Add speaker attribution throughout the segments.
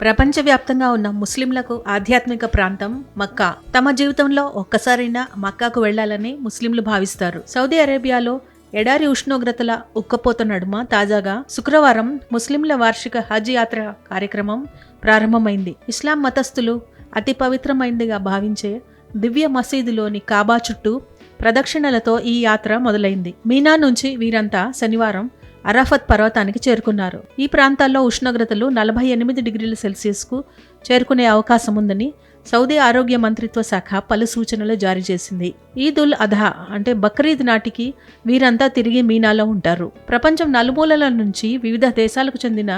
Speaker 1: ప్రపంచవ్యాప్తంగా ఉన్న ముస్లింలకు ఆధ్యాత్మిక ప్రాంతం మక్కా. తమ జీవితంలో ఒక్కసారైనా మక్కాకు వెళ్ళాలని ముస్లింలు భావిస్తారు. సౌదీ అరేబియాలో ఎడారి ఉష్ణోగ్రతల ఉక్కపోత నడుమ తాజాగా శుక్రవారం ముస్లింల వార్షిక హజ్ యాత్ర కార్యక్రమం ప్రారంభమైంది. ఇస్లాం మతస్థులు అతి పవిత్రమైనదిగా భావించే దివ్య మసీదులోని కాబా చుట్టూ ప్రదక్షిణలతో ఈ యాత్ర మొదలైంది. మీనా నుంచి వీరంతా శనివారం అరాఫత్ పర్వతానికి చేరుకున్నారు. ఈ ప్రాంతాల్లో ఉష్ణోగ్రతలు నలభై ఎనిమిది డిగ్రీల సెల్సియస్కు చేరుకునే అవకాశం ఉందని సౌదీ ఆరోగ్య మంత్రిత్వ శాఖ పలు సూచనలు జారీ చేసింది. ఈద్ ఉల్ అధా అంటే బక్రీద్ నాటికి వీరంతా తిరిగి మీనాలో ఉంటారు. ప్రపంచం నలుమూలల నుంచి వివిధ దేశాలకు చెందిన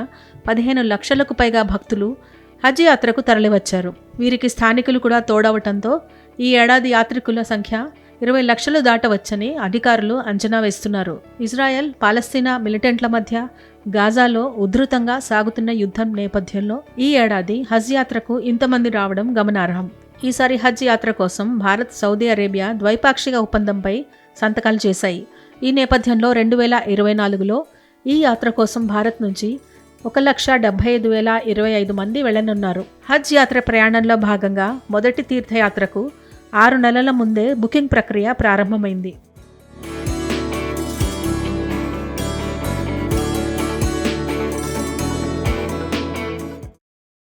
Speaker 1: పదిహేను లక్షలకు పైగా భక్తులు హజ్ యాత్రకు తరలివచ్చారు. వీరికి స్థానికులు కూడా తోడవటంతో ఈ ఏడాది యాత్రికుల సంఖ్య ఇరవై లక్షలు దాటవచ్చని అధికారులు అంచనా వేస్తున్నారు. ఇజ్రాయెల్ పాలస్తీనా మిలిటెంట్ల మధ్య గాజాలో ఉధృతంగా సాగుతున్న యుద్ధం నేపథ్యంలో ఈ ఏడాది హజ్ యాత్రకు ఇంతమంది రావడం గమనార్హం. ఈసారి హజ్ యాత్ర కోసం భారత్ సౌదీ అరేబియా ద్వైపాక్షిక ఒప్పందంపై సంతకాలు చేశాయి. ఈ నేపథ్యంలో రెండు వేల ఇరవై నాలుగులో ఈ యాత్ర కోసం భారత్ నుంచి ఒక లక్ష డెబ్బై ఐదు వేల ఇరవై ఐదు మంది వెళ్ళనున్నారు హజ్ యాత్ర ప్రయాణంలో భాగంగా మొదటి తీర్థయాత్రకు ఆరు నెలల ముందే బుకింగ్ ప్రక్రియ ప్రారంభమైంది.